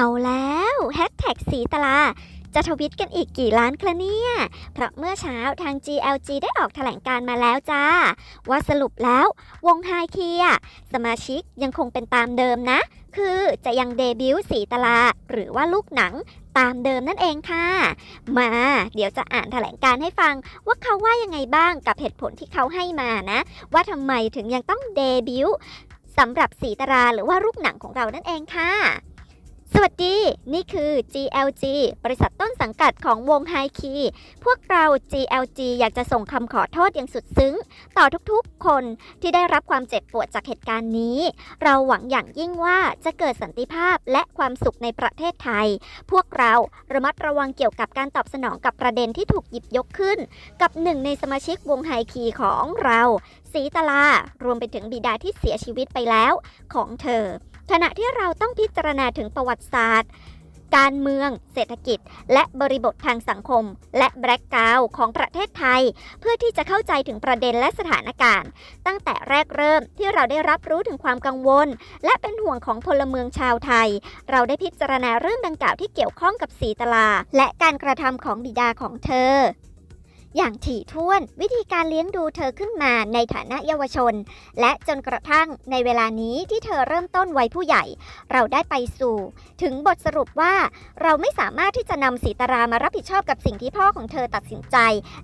เอาแล้วแฮชแท็กสีตลา จะทวิตกันอีกกี่ล้านคะเนี่ย เพราะเมื่อเช้าทาง GLG ได้ออกแถลงการมาแล้วจ้า ว่าสรุปแล้ววงไฮเคียสมาชิกยังคงเป็นตามเดิมนะ คือจะยังเดบิวต์สีตลา หรือว่าลูกหนังตามเดิมนั่นเองค่ะ มา เดี๋ยวจะอ่านแถลงการให้ฟังว่าเขาว่ายังไงบ้างกับเหตุผลที่เขาให้มานะ ว่าทำไมถึงยังต้องเดบิวต์สำหรับสีตราหรือว่ารูปหนังของเรานั่นเองค่ะ สวัสดี นี่คือ GLG บริษัทต้นสังกัดของวงไฮคี พวกเรา GLG อยากจะส่งคำขอโทษอย่างสุดซึ้ง ต่อทุกๆคนที่ได้รับความเจ็บปวดจากเหตุการณ์นี้ เราหวังอย่างยิ่งว่าจะเกิดสันติภาพและความสุขในประเทศไทย พวกเราระมัดระวังเกี่ยวกับการตอบสนองกับประเด็นที่ถูกหยิบยกขึ้น กับหนึ่งในสมาชิกวงไฮคีของเราสีตลารวมไปถึงบิดาที่เสียชีวิตไปแล้วของเธอ ขณะที่เราต้องพิจารณาถึงประวัติศาสตร์ การเมือง เศรษฐกิจ และบริบททางสังคม และแบล็กกราวของประเทศไทย เพื่อที่จะเข้าใจถึงประเด็นและสถานการณ์ ตั้งแต่แรกเริ่มที่เราได้รับรู้ถึงความกังวล และเป็นห่วงของพลเมืองชาวไทย เราได้พิจารณาเรื่องดังกล่าวที่เกี่ยวข้องกับสีตลา และการกระทำของบิดาของเธอ อย่างถี่ถ้วน วิธีการเลี้ยงดูเธอขึ้นมาในฐานะเยาวชน และจนกระทั่งในเวลานี้ที่เธอเริ่มต้นวัยผู้ใหญ่ เราได้ไปสู่ ถึงบทสรุปว่า เราไม่สามารถที่จะนำสีตารามารับผิดชอบกับสิ่งที่พ่อของเธอตัดสินใจ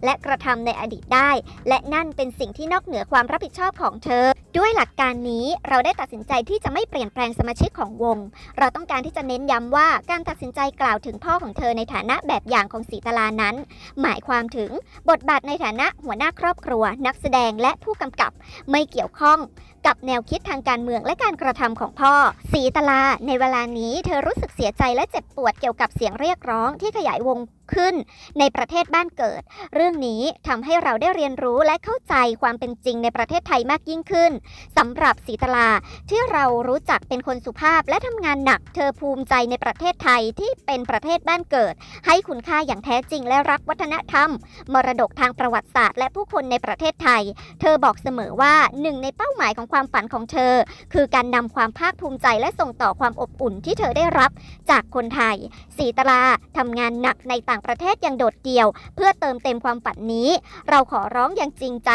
และกระทำในอดีตได้ และนั่นเป็นสิ่งที่นอกเหนือความรับผิดชอบของเธอ ด้วยหลักการนี้เราได้ตัดสินใจที่จะไม่เปลี่ยนแปลงสมาชิกของวง เราต้องการที่จะเน้นย้ำว่าการตัดสินใจกล่าวถึงพ่อของเธอในฐานะแบบอย่างของสีตารานั้น หมายความถึงบทบาทในฐานะหัวหน้าครอบครัว นักแสดงและผู้กำกับไม่เกี่ยวข้องกับแนวคิดทางการเมืองและการกระทำของพ่อ สีตลา ในเวลานี้เธอรู้สึกเสียใจและเจ็บปวดเกี่ยวกับเสียงเรียกร้องที่ขยายวงขึ้นในประเทศบ้านเกิด เรื่องนี้ทำให้เราได้เรียนรู้และเข้าใจความเป็นจริงในประเทศไทยมากยิ่งขึ้นสำหรับสีตลาที่เรารู้จักเป็นคนสุภาพและทำงานหนัก เธอภูมิใจในประเทศไทยที่เป็นประเทศบ้านเกิด ให้คุณค่าอย่างแท้จริงและรักวัฒนธรรม มรดกทางประวัติศาสตร์ และผู้คนในประเทศไทย เธอบอกเสมอว่าหนึ่งในเป้าหมายของความฝันของเธอ คือการนำความภาคภูมิใจและส่งต่อความอบอุ่นที่เธอได้รับ จากคนไทยสีตราทำงานหนักในต่างประเทศอย่างโดดเดี่ยว เพื่อเติมเต็มความฝันนี้ เราขอร้องอย่างจริงใจ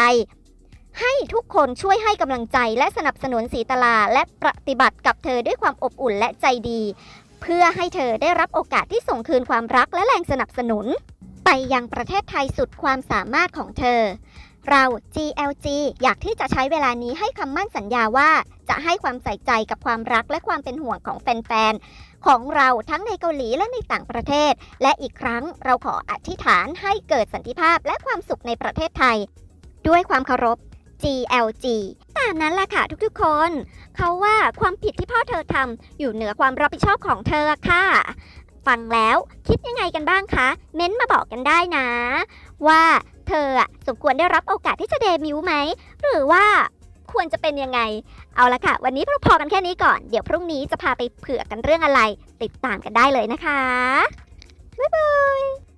ให้ทุกคนช่วยให้กำลังใจและสนับสนุนสีตลา และปฏิบัติกับเธอด้วยความอบอุ่นและใจดี เพื่อให้เธอได้รับโอกาสที่ส่งคืนความรักและแรงสนับสนุน ไปยังประเทศไทยสุดความสามารถของเธอ เรา GLG อยากที่จะใช้เวลานี้ให้คำมั่นสัญญาว่า จะให้ความใส่ใจกับความรักและความเป็นห่วงของแฟนๆ ของเราทั้งในเกาหลีและในต่างประเทศ และอีกครั้งเราขออธิษฐานให้เกิดสันติภาพและความสุขในประเทศไทย ด้วยความเคารพ GLG ตามนั้นแหละค่ะทุกๆคน เขาว่าความผิดที่พ่อเธอทำอยู่เหนือความรับผิดชอบของเธอค่ะ ฟังแล้วคิดยังไงกันบ้างคะ เม้นต์มาบอกกันได้นะ ว่า เธออะสมควรได้รับโอกาสที่จะเดบิวต์ไหม หรือว่าควรจะเป็นยังไง เอาละค่ะ วันนี้เราพอกันแค่นี้ก่อน เดี๋ยวพรุ่งนี้จะพาไปเผื่อกันเรื่องอะไร ติดตามกันได้เลยนะคะ บ๊ายบาย